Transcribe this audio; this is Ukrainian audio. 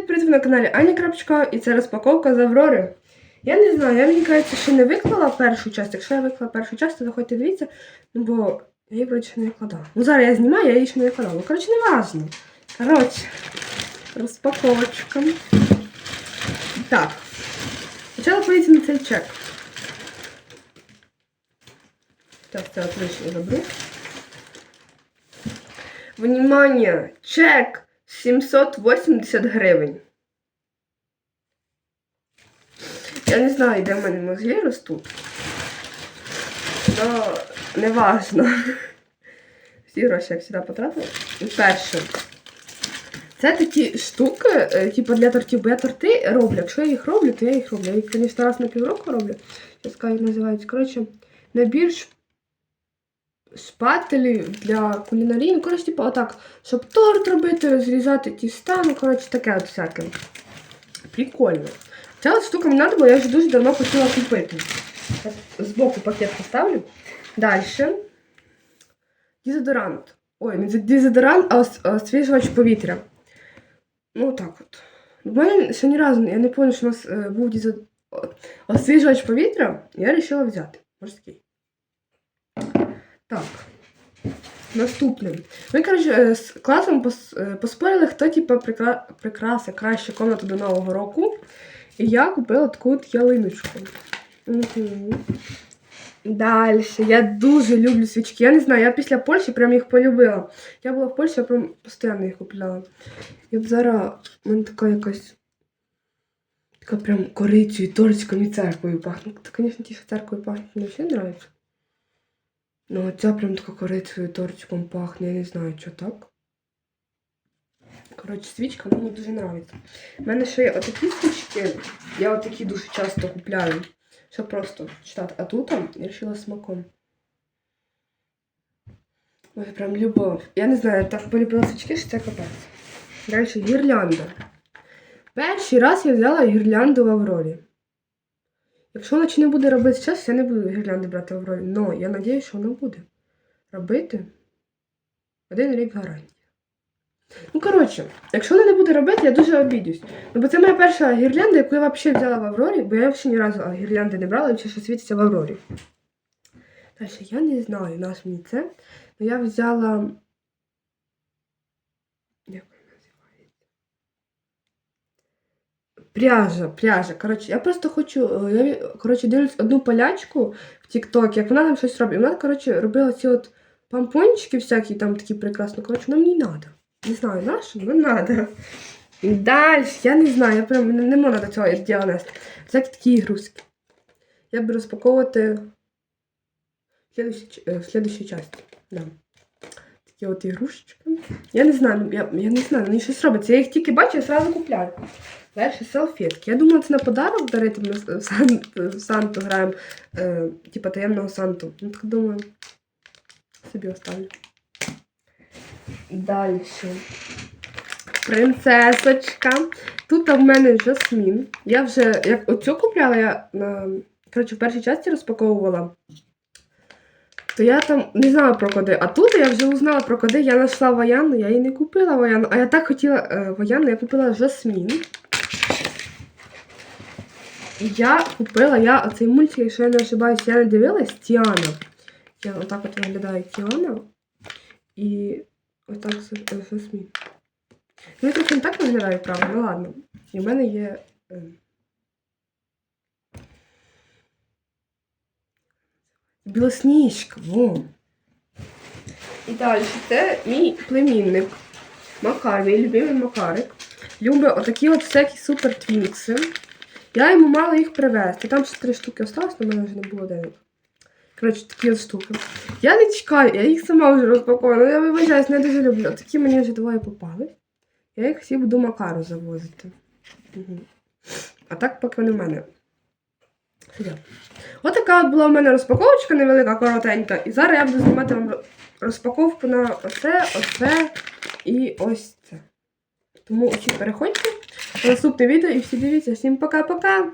привіт, привіт! Ви на каналі Аня Крапчка і це розпаковка з Аврори. Я не знаю, я мені кажеться, ще не виклала першу частину. Якщо я виклала першу частину, заходьте дивіться, ну бо я її ще не викладала. Ну зараз я знімаю, я її ще не викладала. Ну, коротше, не важно. Коротше, розпаковочка. Так. Спочатку подивіться на цей чек. Так, це отлично заберу. Внимание! Чек 780 гривень. Я не знаю, де в мене мозги ростуть. Но не важно. Всі гроші, як завжди, потратила. І перше. Це такі штуки, е, типу для тортів, бо я торти роблю. Якщо я їх роблю, то я їх роблю. Я їх, звісно, раз на півроку роблю. Зараз як називається. Коротше, набір ш- шпателів для кулінарії. Ну, коротше, типу, отак, щоб торт робити, розрізати тіста, ну, коротше, таке от всяке. Прикольно. Ця от штука мені треба, бо я вже дуже давно хотіла купити. Збоку пакет поставлю. Далі. Дезодорант. Ой, не дезодорант, а освіжувач повітря. Ну, так от. У мене ще ні разу, я не пам'ятаю, що у нас е, був дезод... о- освіжувач повітря, я вирішила взяти. Морський. Так. Наступне. Ми, коротше, е, з класом е, поспорили, хто типу, прикра... прикрасить краще комнату до Нового року. І я купила таку от ялиночку. Далі. Я дуже люблю свічки. Я не знаю, я після Польщі прям їх полюбила. Я була в Польщі, я прям постійно їх купляла. І от зараз у мене така якась. Така прям корицею, торчком і церквою пахне. Та, звісно, ті, церквою пахнуть, мені ще подобається. Ну, ця прям така корицею, торчком пахне, я не знаю, що так. Коротше, свічка мені дуже подобається. У мене ще є отакі свічки, я отакі дуже часто купляю. Щоб просто читати. А тут я вирішила смаком. Ой, прям любов. Я не знаю, так полюбила свічки, що це капець. Далі гірлянда. Перший раз я взяла гірлянду в Аврорі. Якщо вона чи не буде робити зараз, я не буду гірлянди брати в Аврорі. Но я сподіваюся, що вона буде робити один рік гарантії. Ну, коротше, якщо вона не буде робити, я дуже обідюсь. Ну, бо це моя перша гірлянда, яку я взагалі взяла в Аврорі, бо я взагалі ні разу гірлянди не брала, чи що світиться в Аврорі. Далі, я не знаю, наш мені це. Ну, я взяла. Як вона називається? Пряжа, пряжа. Коротше, я просто хочу. е, Я коротше, дивлюсь одну полячку в Тік-Ток, як вона там щось робить. Вона, коротше, робила ці от помпончики всякі там такі прекрасні. Коротше, вона мені треба. Не знаю, на що, але треба. Далі, я не знаю, я прям не, не можу до цього діла нести. Всякі такі ігрушки. Я буду розпаковувати в следующій, ч- е, часті. Да. Такі от ігрушечки. Я не знаю, я, я не знаю, мені щось робиться. Я їх тільки бачу і одразу купляю. Далі салфетки. Я думала, це на подарок дарити ми в, сан, Санту граємо, е, типа таємного Санту. Ну так думаю, собі оставлю. Далі. Принцесочка. Тут в мене жасмін. Я вже як оцю купляла, я на коротше, в першій часті розпаковувала. То я там не знала про коди. А тут я вже узнала про коди. Я знайшла Ваяну, я її не купила Ваяну. А я так хотіла е, Ваяну, я купила жасмін. І я купила я оцей мультик, якщо я не ошибаюсь, я не дивилась Тіана. Я отак от виглядає Тіана. І отак е, жасмін. Ну, трохи не так виглядаю, правда, ну ладно. І в мене є. Білосніжка, во. І далі це мій племінник. Макар, мій любимий Макарик. Любить отакі от всякі супер твінкси. Я йому мала їх привезти. Там ще три штуки осталось, але в мене вже не було денег. Коротше, такі от штуки. Я не чекаю, я їх сама вже розпакувала. Ну, я вибачаюсь, не дуже люблю. Такі мені вже двоє попали. Я їх всі буду Макару завозити. Угу. А так поки вони в мене. Сидять. Ось така от була в мене розпаковочка невелика, коротенька. І зараз я буду знімати вам розпаковку на оце, оце і ось це. Тому усі переходьте на наступне відео і всі дивіться. Всім пока-пока!